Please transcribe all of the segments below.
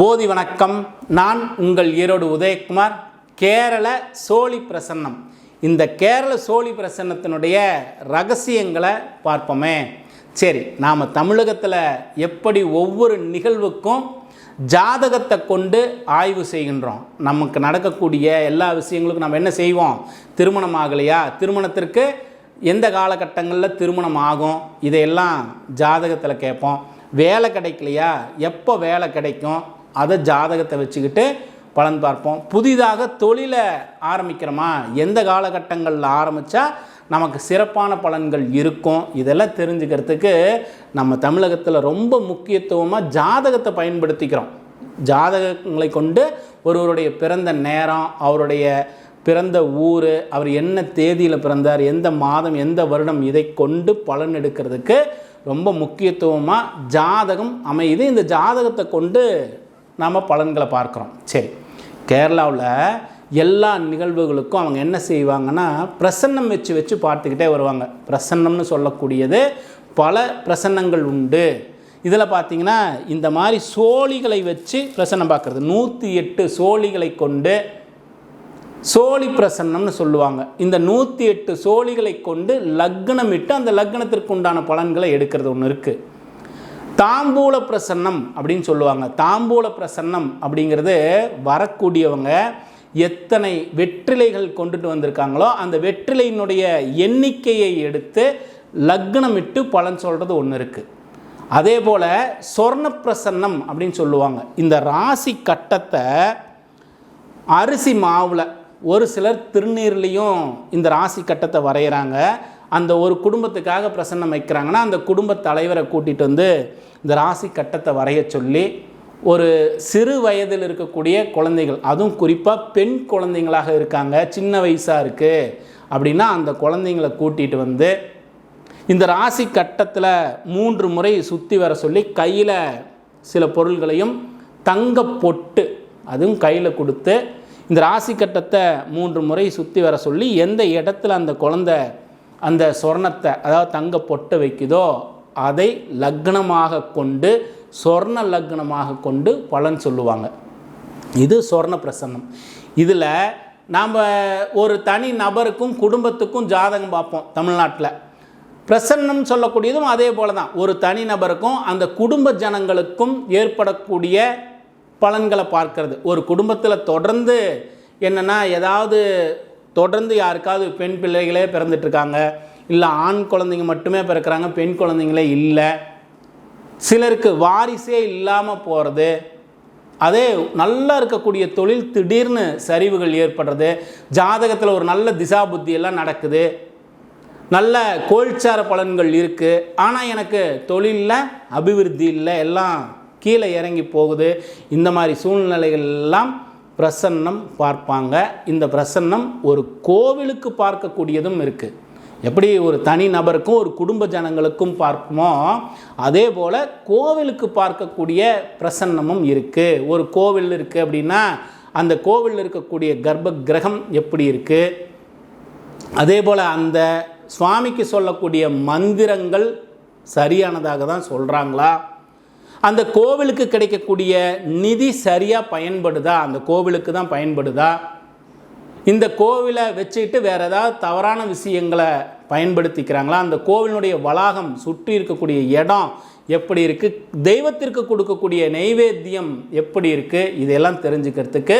போதி வணக்கம். நான் உங்கள் ஈரோடு உதயகுமார். கேரள சோழி பிரசன்னம். இந்த கேரள சோழி பிரசன்னத்தினுடைய ரகசியங்களை பார்ப்போமே. சரி நாம் தமிழகத்தில் எப்படி ஒவ்வொரு நிகழ்வுக்கும் ஜாதகத்தை கொண்டு ஆய்வு செய்கின்றோம். நமக்கு நடக்கக்கூடிய எல்லா விஷயங்களுக்கும் நம்ம என்ன செய்வோம்? திருமணம் ஆகலையா? திருமணத்திற்கு எந்த காலகட்டங்களில் திருமணம் ஆகும்? இதையெல்லாம் ஜாதகத்தில் கேட்போம். வேலை கிடைக்கலையா? எப்போ வேலை கிடைக்கும்? அதை ஜாதகத்தை வச்சுக்கிட்டு பலன் பார்ப்போம். புதிதாக தொழிலை ஆரம்பிக்கிறோமா? எந்த காலகட்டங்களில் ஆரம்பித்தா நமக்கு சிறப்பான பலன்கள் இருக்கும்? இதெல்லாம் தெரிஞ்சுக்கிறதுக்கு நம்ம தமிழகத்தில் ரொம்ப முக்கியத்துவமாக ஜாதகத்தை பயன்படுத்திக்கிறோம். ஜாதகங்களை கொண்டு ஒருவருடைய பிறந்த நேரம் அவருடைய பிறந்த ஊர் அவர் என்ன தேதியில் பிறந்தார் எந்த மாதம் எந்த வருடம் இதை கொண்டு பலன் எடுக்கிறதுக்கு ரொம்ப முக்கியத்துவமாக ஜாதகம் அமையுது. இந்த ஜாதகத்தை கொண்டு நாம் பலன்களை பார்க்குறோம். சரி. கேரளாவில் எல்லா நிகழ்வுகளுக்கும் அவங்க என்ன செய்வாங்கன்னா பிரசன்னம் வச்சு வச்சு பார்த்துக்கிட்டே வருவாங்க. பிரசன்னம்னு சொல்லக்கூடியது பல பிரசன்னங்கள் உண்டு. இதில் பார்த்தீங்கன்னா இந்த மாதிரி சோழிகளை வச்சு பிரசன்னம் பார்க்குறது. நூற்றி எட்டு சோழிகளை கொண்டு சோழி பிரசன்னம்னு சொல்லுவாங்க. இந்த நூற்றி எட்டு சோழிகளை கொண்டு லக்னமிட்டு அந்த லக்னத்திற்கு உண்டான பலன்களை எடுக்கிறது ஒன்று இருக்குது தாம்பூல பிரசன்னம் அப்படின்னு சொல்லுவாங்க. தாம்பூல பிரசன்னம் அப்படிங்கிறது வரக்கூடியவங்க எத்தனை வெற்றிலைகள் கொண்டுட்டு வந்திருக்காங்களோ அந்த வெற்றிலையினுடைய எண்ணிக்கையை எடுத்து லக்னமிட்டு பலன் சொல்கிறது ஒன்று இருக்குது அதே போல் சொர்ண பிரசன்னம் அப்படின்னு சொல்லுவாங்க. இந்த ராசி கட்டத்தை அரிசி மாவில் ஒரு சிலர் திருநீர்லேயும் இந்த ராசி கட்டத்தை வரைகிறாங்க அந்த ஒரு குடும்பத்துக்காக பிரசன்னம் வைக்கிறாங்கன்னா அந்த குடும்ப தலைவரை கூட்டிகிட்டு வந்து இந்த ராசி கட்டத்தை வரைய சொல்லி ஒரு சிறு வயதில் இருக்கக்கூடிய குழந்தைகள் அதுவும் குறிப்பாக பெண் குழந்தைங்களாக இருக்காங்க சின்ன வயசாக இருக்குது அப்படின்னா அந்த குழந்தைங்களை கூட்டிகிட்டு வந்து இந்த ராசி கட்டத்தில் மூன்று முறை சுற்றி வர சொல்லி கையில் சில பொருள்களையும் தங்க பொட்டு அதுவும் கையில் கொடுத்து இந்த ராசி கட்டத்தை மூன்று முறை சுற்றி வர சொல்லி எந்த இடத்துல அந்த குழந்தை அந்த சொர்ணத்தை அதாவது தங்க பொட்டை வைக்குதோ அதை லக்னமாக கொண்டு சொர்ண லக்னமாக கொண்டு பலன் சொல்லுவாங்க. இது சொர்ண பிரசன்னம். இதில் நாம் ஒரு தனி நபருக்கும் குடும்பத்துக்கும் ஜாதகம் பார்ப்போம் தமிழ்நாட்டில். பிரசன்னம் சொல்லக்கூடியதும் அதே போல தான் ஒரு தனி நபருக்கும் அந்த குடும்ப ஜனங்களுக்கும் ஏற்படக்கூடிய பலன்களை பார்க்கறது. ஒரு குடும்பத்தில் தொடர்ந்து என்னென்னா ஏதாவது தொடர்ந்து யாருக்காவது பெண் பிள்ளைகளே பிறந்துட்டுருக்காங்க இல்லை ஆண் குழந்தைங்க மட்டுமே பிறக்கிறாங்க பெண் குழந்தைங்களே இல்லை. சிலருக்கு வாரிசே இல்லாமல் போகிறது அதே நல்லா இருக்கக்கூடிய தொழில் திடீர்னு சரிவுகள் ஏற்படுறது ஜாதகத்தில் ஒரு நல்ல திசா புத்தி எல்லாம் நடக்குது நல்ல கோல்சார பலன்கள் இருக்குது ஆனால் எனக்கு தொழிலில் அபிவிருத்தி இல்லை எல்லாம் கீழே இறங்கி போகுது இந்த மாதிரி சூழ்நிலைகள் எல்லாம் பிரசன்னம் பார்ப்பாங்க. இந்த பிரசன்னம் ஒரு கோவிலுக்கு பார்க்கக்கூடியதும் இருக்குது எப்படி ஒரு தனி நபருக்கும் ஒரு குடும்ப ஜனங்களுக்கும் பார்ப்போமோ அதே போல் கோவிலுக்கு பார்க்கக்கூடிய பிரசன்னமும் இருக்குது ஒரு கோவில் இருக்குது அப்படின்னா அந்த கோவிலில் இருக்கக்கூடிய கர்ப்ப கிரகம் எப்படி இருக்குது அதே போல் அந்த சுவாமிக்கு சொல்லக்கூடிய மந்திரங்கள் சரியானதாக தான் சொல்கிறாங்களா அந்த கோவிலுக்கு கிடைக்கக்கூடிய நிதி சரியாக பயன்படுதா? அந்த கோவிலுக்கு தான் பயன்படுதா? இந்த கோவிலை வச்சுக்கிட்டு வேறு ஏதாவது தவறான விஷயங்களை பயன்படுத்திக்கிறாங்களா? அந்த கோவிலினுடைய வளாகம் சுற்றி இருக்கக்கூடிய இடம் எப்படி இருக்குது தெய்வத்திற்கு கொடுக்கக்கூடிய நெய்வேத்தியம் எப்படி இருக்குது இதெல்லாம் தெரிஞ்சுக்கிறதுக்கு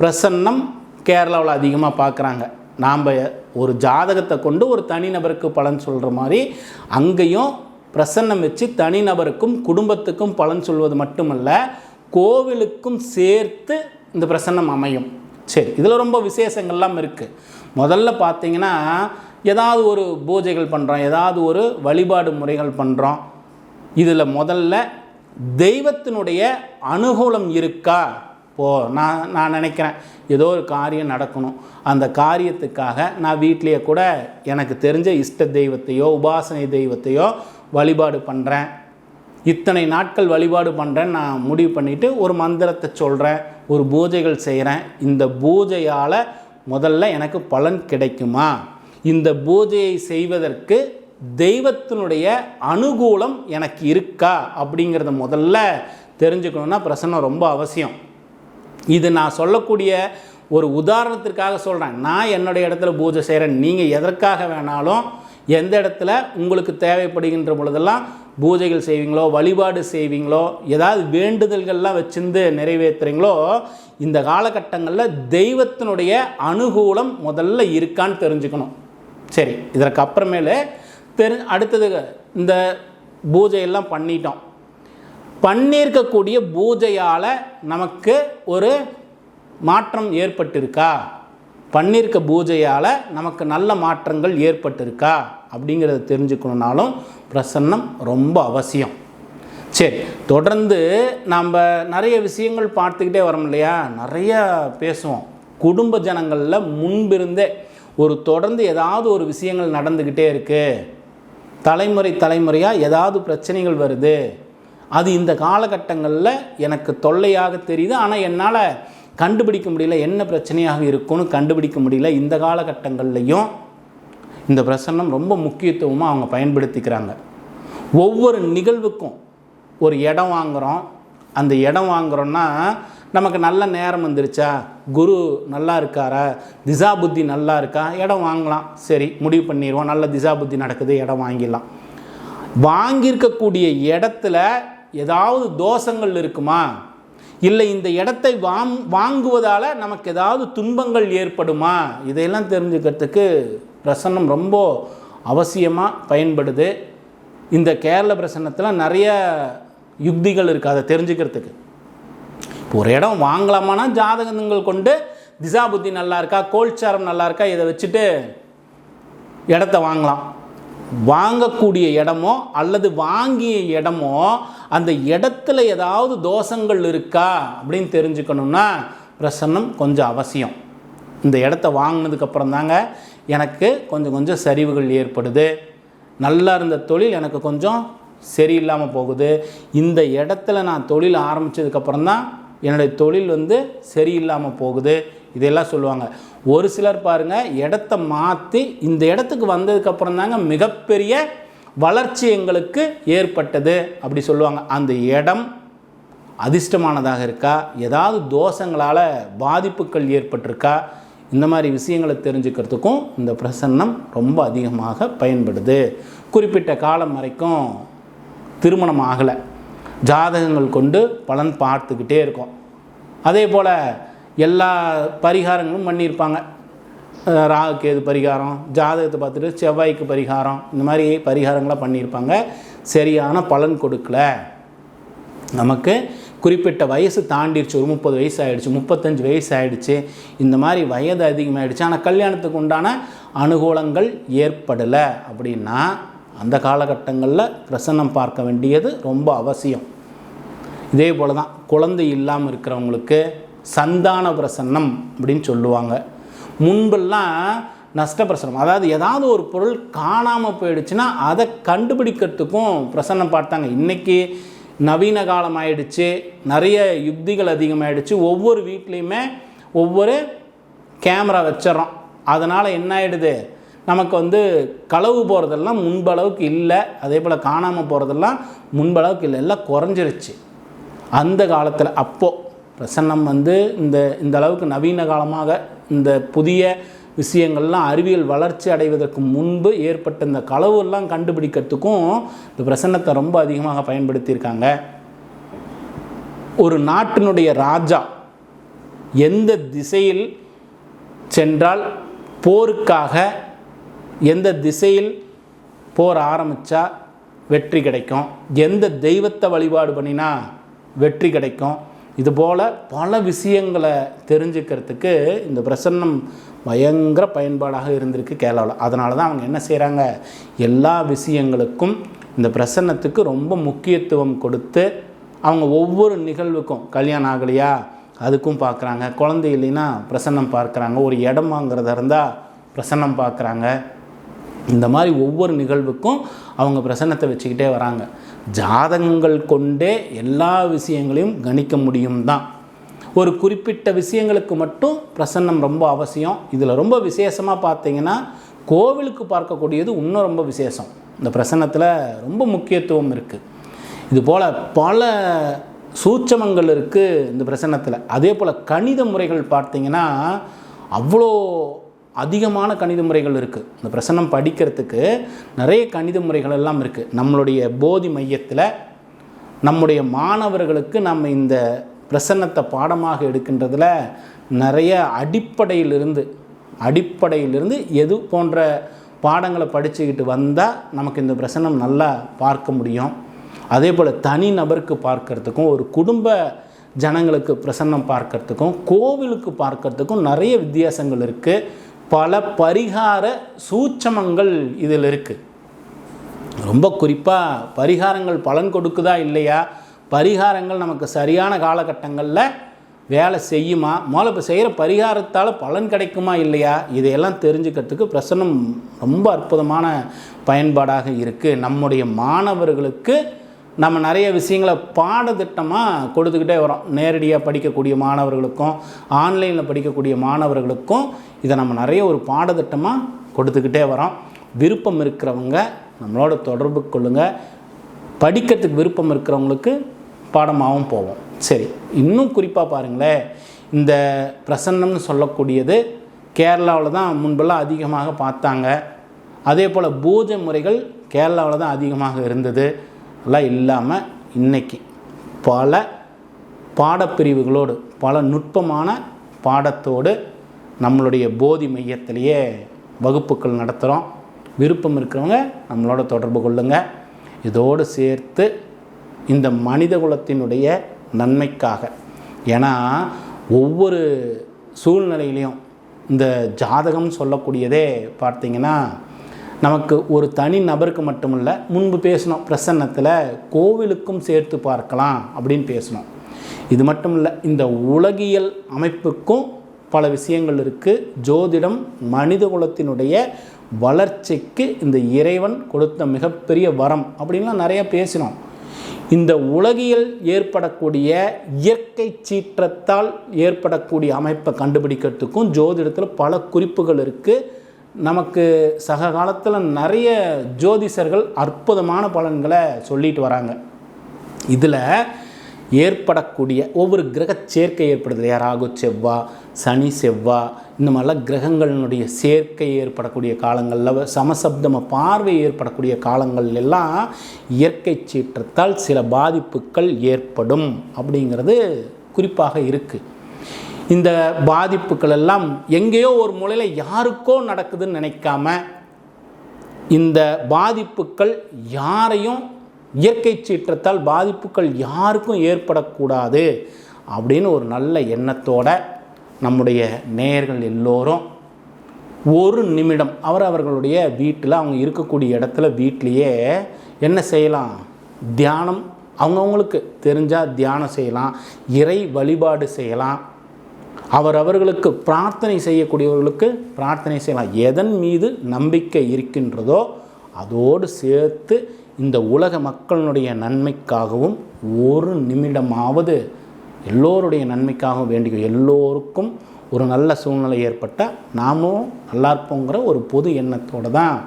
பிரசன்னம் கேரளாவில் அதிகமாக பார்க்குறாங்க. நாம் ஒரு ஜாதகத்தை கொண்டு ஒரு தனிநபருக்கு பலன் சொல்கிற மாதிரி அங்கேயும் பிரசன்னம் வச்சு தனிநபருக்கும் குடும்பத்துக்கும் பலன் சொல்வது மட்டுமல்ல கோவிலுக்கும் சேர்த்து இந்த பிரசன்னம் அமையும். சரி இதில் ரொம்ப விசேஷங்கள்லாம் இருக்குது முதல்ல பார்த்தீங்கன்னா ஏதாவது ஒரு பூஜைகள் பண்ணுறோம் ஏதாவது ஒரு வழிபாடு முறைகள் பண்ணுறோம் இதில் முதல்ல தெய்வத்தினுடைய அனுகூலம் இருக்கா? போ நான் நான் நினைக்கிறேன் ஏதோ ஒரு காரியம் நடக்கணும். அந்த காரியத்துக்காக நான் வீட்லேயே கூட எனக்கு தெரிஞ்ச இஷ்ட தெய்வத்தையோ உபாசனை தெய்வத்தையோ வழிபாடு பண்ணுறேன் இத்தனை நாட்கள் வழிபாடு பண்ணுறேன் நான் முடிவு பண்ணிவிட்டு ஒரு மந்திரத்தை சொல்கிறேன் ஒரு பூஜைகள் செய்கிறேன் இந்த பூஜையால் முதல்ல எனக்கு பலன் கிடைக்குமா? இந்த பூஜையை செய்வதற்கு தெய்வத்தினுடைய அனுகூலம் எனக்கு இருக்கா? அப்படிங்கிறத முதல்ல தெரிஞ்சுக்கணுன்னா பிரசன்னம் ரொம்ப அவசியம். இது நான் சொல்லக்கூடிய ஒரு உதாரணத்திற்காக சொல்கிறேன் நான் என்னுடைய இடத்துல பூஜை செய்கிறேன் நீங்கள் எதற்காக வேணாலும் எந்த இடத்துல உங்களுக்கு தேவைப்படுகின்ற பொழுதெல்லாம் பூஜைகள் செய்வீங்களோ வழிபாடு செய்வீங்களோ ஏதாவது வேண்டுதல்கள்லாம் வச்சிருந்து நிறைவேற்றுறீங்களோ இந்த காலகட்டங்களில் தெய்வத்தினுடைய அனுகூலம் முதல்ல இருக்கான்னு தெரிஞ்சுக்கணும். சரி இதற்கு அப்புறமேலு தெரி அடுத்தது இந்த பூஜையெல்லாம் பண்ணிட்டோம். பண்ணியிருக்கக்கூடிய பூஜையால் நமக்கு ஒரு மாற்றம் ஏற்பட்டிருக்கா? பண்ணியிருக்க பூஜையால் நமக்கு நல்ல மாற்றங்கள் ஏற்பட்டிருக்கா? அப்படிங்கிறத தெரிஞ்சுக்கணுன்னாலும் பிரசன்னம் ரொம்ப அவசியம். சரி தொடர்ந்து நம்ம நிறைய விஷயங்கள் பார்த்துக்கிட்டே வரோம் இல்லையா? நிறைய பேசுவோம். குடும்ப ஜனங்களில் முன்பிருந்தே ஒரு தொடர்ந்து ஏதாவது ஒரு விஷயங்கள் நடந்துக்கிட்டே இருக்குது தலைமுறை தலைமுறையாக ஏதாவது பிரச்சனைகள் வருது. அது இந்த காலகட்டங்களில் எனக்கு தொல்லையாக தெரியுது. ஆனால் என்னால் கண்டுபிடிக்க முடியல என்ன பிரச்சனையாக இருக்கும்னு கண்டுபிடிக்க முடியல இந்த காலகட்டங்கள்லையும் இந்த பிரசன்னம் ரொம்ப முக்கியத்துவமாக அவங்க பயன்படுத்திக்கிறாங்க. ஒவ்வொரு நிகழ்வுக்கும் ஒரு இடம் வாங்குகிறோம் அந்த இடம் வாங்குகிறோன்னா நமக்கு நல்ல நேரம் வந்துருச்சா? குரு நல்லா இருக்காரா? திசா புத்தி நல்லா இருக்கா? இடம் வாங்கலாம். சரி முடிவு பண்ணிடுவோம். நல்ல திசா புத்தி நடக்குது இடம் வாங்கிடலாம். வாங்கியிருக்கக்கூடிய இடத்துல ஏதாவது தோஷங்கள் இருக்குமா? இல்லை இந்த இடத்தை வாங் வாங்குவதால் நமக்கு ஏதாவது துன்பங்கள் ஏற்படுமா? இதையெல்லாம் தெரிஞ்சுக்கிறதுக்கு பிரசன்னம் ரொம்ப அவசியமாக பயன்படுது. இந்த கேரள பிரசன்னத்தில் நிறைய யுக்திகள் இருக்குது அதை தெரிஞ்சுக்கிறதுக்கு. ஒரு இடம் வாங்கலாமான்னா ஜாதகங்கள் கொண்டு திசா புத்தி நல்லா இருக்கா கோல்சாரம் நல்லா இருக்கா இதை வச்சுட்டு இடத்த வாங்கலாம். வாங்கக்கூடிய இடமோ அல்லது வாங்கிய இடமோ அந்த இடத்துல ஏதாவது தோஷங்கள் இருக்கா அப்படின்னு தெரிஞ்சுக்கணுன்னா பிரசன்னம் கொஞ்சம் அவசியம். இந்த இடத்த வாங்கினதுக்கப்புறம் தாங்க எனக்கு கொஞ்சம் கொஞ்சம் சரிவுகள் ஏற்படுது. நல்லா இருந்த தொழில் எனக்கு கொஞ்சம் சரியில்லாமல் போகுது. இந்த இடத்துல நான் தொழில் ஆரம்பித்ததுக்கப்புறம் தான் என்னுடைய தொழில் வந்து சரியில்லாமல் போகுது. இதெல்லாம் சொல்லுவாங்க. ஒரு சிலர் பாருங்கள் இடத்த மாற்றி இந்த இடத்துக்கு வந்ததுக்கப்புறம் தாங்க மிகப்பெரிய வளர்ச்சி எங்களுக்கு ஏற்பட்டது அப்படி சொல்லுவாங்க. அந்த இடம் அதிர்ஷ்டமானதாக இருக்கா? ஏதாவது தோஷங்களால் பாதிப்புகள் ஏற்பட்டிருக்கா? இந்த மாதிரி விஷயங்களை தெரிஞ்சுக்கிறதுக்கும் இந்த பிரசன்னம் ரொம்ப அதிகமாக பயன்படுது. குறிப்பிட்ட காலம் வரைக்கும் திருமணம் ஆகலை. ஜாதகங்கள் கொண்டு பலன் பார்த்துக்கிட்டே இருக்கோம். அதே போல் எல்லா பரிகாரங்களும் பண்ணியிருப்பாங்க. ராகுக்கு ராகு கேது பரிகாரம் ஜாதகத்தை பார்த்துட்டு செவ்வாய்க்கு பரிகாரம் இந்த மாதிரி பரிகாரங்களாக பண்ணியிருப்பாங்க. சரியான பலன் கொடுக்கல. நமக்கு குறிப்பிட்ட வயசு தாண்டிடுச்சு ஒரு முப்பது வயசு ஆகிடுச்சு முப்பத்தஞ்சு வயசு ஆகிடுச்சு இந்த மாதிரி வயது அதிகமாகிடுச்சு ஆனால் கல்யாணத்துக்கு உண்டான அனுகூலங்கள் ஏற்படலை அப்படின்னா அந்த காலகட்டங்களில் பிரசன்னம் பார்க்க வேண்டியது ரொம்ப அவசியம். இதே போல் தான் குழந்தை இல்லாமல் இருக்கிறவங்களுக்கு சந்தான பிரசன்னம் அப்படின்னு சொல்லுவாங்க. முன்பெல்லாம் நஷ்ட பிரசனம் அதாவது ஏதாவது ஒரு பொருள் காணாமல் போயிடுச்சுன்னா அதை கண்டுபிடிக்கிறதுக்கும் பிரசன்னம் பார்த்தாங்க. இன்றைக்கி நவீன காலம் ஆயிடுச்சு நிறைய யுக்திகள் அதிகமாகிடுச்சு ஒவ்வொரு வீட்லேயுமே ஒவ்வொரு கேமரா வச்சிடறோம். அதனால் என்ன ஆகிடுது நமக்கு வந்து களவு போகிறதெல்லாம் முன்பளவுக்கு இல்லை. அதே போல் காணாமல் போகிறதெல்லாம் முன்பளவுக்கு இல்லை. எல்லாம் குறைஞ்சிருச்சு. அந்த காலத்தில் அப்போது பிரசன்னம் வந்து இந்த இந்த அளவுக்கு நவீன காலமாக இந்த புதிய விஷயங்கள்லாம் அறிவியல் வளர்ச்சி அடைவதற்கு முன்பு ஏற்பட்ட இந்த களவுலாம் கண்டுபிடிக்கிறதுக்கும் இந்த பிரசன்னத்தை ரொம்ப அதிகமாக பயன்படுத்தியிருக்காங்க. ஒரு நாட்டினுடைய ராஜா எந்த திசையில் சென்றால் போருக்காக எந்த திசையில் போர் ஆரம்பித்தா வெற்றி கிடைக்கும்? எந்த தெய்வத்தை வழிபாடு பண்ணினா வெற்றி கிடைக்கும்? இதுபோல் பல விஷயங்களை தெரிஞ்சுக்கிறதுக்கு இந்த பிரசன்னம் பயங்கர பயன்பாடாக இருந்திருக்கு கேரளாவில். அதனால தான் அவங்க என்ன செய்கிறாங்க எல்லா விஷயங்களுக்கும் இந்த பிரசன்னத்துக்கு ரொம்ப முக்கியத்துவம் கொடுத்து அவங்க ஒவ்வொரு நிகழ்வுக்கும் கல்யாணம் ஆகலையா? அதுக்கும் பார்க்குறாங்க. குழந்தை இல்லைன்னா பிரசன்னம் பார்க்குறாங்க. ஒரு இடம் வாங்குறதா இருந்தால் பிரசன்னம் பார்க்குறாங்க. இந்த மாதிரி ஒவ்வொரு நிகழ்வுக்கும் அவங்க பிரசன்னத்தை வச்சுக்கிட்டே வராங்க. ஜாதகங்கள் கொண்டே எல்லா விஷயங்களையும் கணிக்க முடியும் தான் ஒரு குறிப்பிட்ட விஷயங்களுக்கு மட்டும் பிரசன்னம் ரொம்ப அவசியம். இதில் ரொம்ப விசேஷமாக பார்த்தீங்கன்னா கோவிலுக்கு பார்க்கக்கூடியது இன்னும் ரொம்ப விசேஷம். இந்த பிரசன்னத்தில் ரொம்ப முக்கியத்துவம் இருக்குது இது போல் பல சூட்சமங்கள் இருக்குது இந்த பிரசன்னத்தில். அதே போல் கணித முறைகள் பார்த்தீங்கன்னா அவ்வளோ அதிகமான கணித முறைகள் இருக்குது இந்த பிரசன்னம் படிக்கிறதுக்கு நிறைய கணித முறைகள் எல்லாம் இருக்குது நம்மளுடைய போதி மையத்தில் நம்முடைய மாணவர்களுக்கு நம்ம இந்த பிரசன்னத்தை பாடமாக எடுக்கின்றதில் நிறைய அடிப்படையிலிருந்து அடிப்படையிலிருந்து எது போன்ற பாடங்களை படிச்சுக்கிட்டு வந்தால் நமக்கு இந்த பிரசன்னம் நல்லா பார்க்க முடியும். அதே போல் தனி நபருக்கு பார்க்கறதுக்கும் ஒரு குடும்ப ஜனங்களுக்கு பிரசன்னம் பார்க்கறதுக்கும் கோவிலுக்கு பார்க்கறதுக்கும் நிறைய வித்தியாசங்கள் இருக்குது பல பரிகார சூட்சமங்கள் இதில் இருக்குது ரொம்ப குறிப்பாக பரிகாரங்கள் பலன் கொடுக்குதா இல்லையா? பரிகாரங்கள் நமக்கு சரியான காலகட்டங்களில் வேலை செய்யுமா? முதல்ல இப்போ செய்கிற பரிகாரத்தால் பலன் கிடைக்குமா இல்லையா? இதையெல்லாம் தெரிஞ்சுக்கிறதுக்கு பிரசன்னம் ரொம்ப அற்புதமான பயன்பாடாக இருக்குது நம்முடைய மாணவர்களுக்கு நம்ம நிறைய விஷயங்களை பாடத்திட்டமாக கொடுத்துக்கிட்டே வரோம். நேரடியாக படிக்கக்கூடிய மாணவர்களுக்கும் ஆன்லைனில் படிக்கக்கூடிய மாணவர்களுக்கும் இதை நம்ம நிறைய ஒரு பாடத்திட்டமாக கொடுத்துக்கிட்டே வரோம். விருப்பம் இருக்கிறவங்க நம்மளோட தொடர்பு கொள்ளுங்கள் படிக்கிறதுக்கு விருப்பம் இருக்கிறவங்களுக்கு பாடமாகவும் போவோம். சரி இன்னும் குறிப்பாக பாருங்களேன். இந்த பிரசன்னம்னு சொல்லக்கூடியது கேரளாவில் தான் முன்பெல்லாம் அதிகமாக பார்த்தாங்க. அதே போல் பூஜை முறைகள் கேரளாவில் தான் அதிகமாக இருந்தது. எல்லாம் இல்லாமல் இன்றைக்கி பல பாடப்பிரிவுகளோடு பல நுட்பமான பாடத்தோடு நம்மளுடைய போதி மையத்திலேயே வகுப்புகள் நடத்துகிறோம் விருப்பம் இருக்கிறவங்க நம்மளோட தொடர்பு கொள்ளுங்கள் இதோடு சேர்த்து இந்த மனித குலத்தினுடைய நன்மைக்காக ஏன்னா ஒவ்வொரு சூழ்நிலையிலையும் இந்த ஜாதகம் சொல்லக்கூடியதே பார்த்திங்கன்னா நமக்கு ஒரு தனி நபருக்கு மட்டுமல்ல முன்பு பேசினோம் பிரசன்னத்தில் கோவிலுக்கும் சேர்த்து பார்க்கலாம் அப்படின்னு பேசினோம் இது மட்டும் இல்லை இந்த உலகியல் அமைப்புக்கும் பல விஷயங்கள் இருக்குது ஜோதிடம் மனித குலத்தினுடைய வளர்ச்சிக்கு இந்த இறைவன் கொடுத்த மிகப்பெரிய வரம் அப்படின்லாம் நிறைய பேசினோம். இந்த உலகியல் ஏற்படக்கூடிய இயற்கை சீற்றத்தால் ஏற்படக்கூடிய அமைப்பை கண்டுபிடிக்கிறதுக்கும் ஜோதிடத்தில் பல குறிப்புகள் இருக்குது நமக்கு சக காலத்தில் நிறைய ஜோதிஷர்கள் அற்புதமான பலன்களை சொல்லிட்டு வராங்க. இதில் ஏற்படக்கூடிய ஒவ்வொரு கிரக சேர்க்கை ஏற்படுது. இல்லையா? ராகு செவ்வா சனி செவ்வா இந்த மாதிரிலாம் கிரகங்களினுடைய சேர்க்கை ஏற்படக்கூடிய காலங்களில் சமசப்தம பார்வை ஏற்படக்கூடிய காலங்கள் எல்லாம் இயற்கை சீற்றத்தால் சில பாதிப்புகள் ஏற்படும் அப்படிங்கிறது குறிப்பாக இருக்குது இந்த பாதிப்புகள் எல்லாம் எங்கேயோ ஒரு மூலையில் யாருக்கோ நடக்குதுன்னு நினைக்காம இந்த பாதிப்புகள் யாரையும் இயற்கை சீற்றத்தால் பாதிப்புகள் யாருக்கும் ஏற்படக்கூடாது அப்படின்னு ஒரு நல்ல எண்ணத்தோட நம்முடைய நேயர்கள் எல்லோரும் ஒரு நிமிடம் அவர் அவர்களுடைய வீட்டில் அவங்க இருக்கக்கூடிய இடத்துல வீட்டிலையே என்ன செய்யலாம்? தியானம். அவங்கவுங்களுக்கு தெரிஞ்சால் தியானம் செய்யலாம். இறை வழிபாடு செய்யலாம். அவர் அவர்களுக்கு பிரார்த்தனை செய்யக்கூடியவர்களுக்கு பிரார்த்தனை செய்யலாம். எதன் மீது நம்பிக்கை இருக்கின்றதோ அதோடு சேர்த்து இந்த உலக மக்களினுடைய நன்மைக்காகவும் ஒரு நிமிடமாவது எல்லோருடைய நன்மைக்காகவும் வேண்டிய எல்லோருக்கும் ஒரு நல்ல சூழ்நிலை ஏற்பட்டால் நாமும் நல்லா இருப்போங்கிற ஒரு பொது எண்ணத்தோடு தான்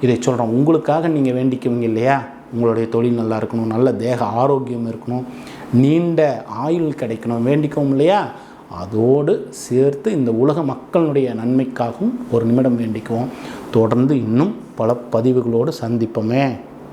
இதை சொல்கிறோம் உங்களுக்காக நீங்கள் வேண்டிக்குவீங்க இல்லையா? உங்களுடைய தொழில் நல்லா இருக்கணும் நல்ல தேக ஆரோக்கியம் இருக்கணும் நீண்ட ஆயுள் கிடைக்கணும் வேண்டிக்கவும் இல்லையா? அதோடு சேர்த்து இந்த உலக மக்களுடைய நன்மைக்காகவும் ஒரு நிமிடம் வேண்டிக்குவோம். தொடர்ந்து இன்னும் பல பதிவுகளோடு சந்திப்போமே.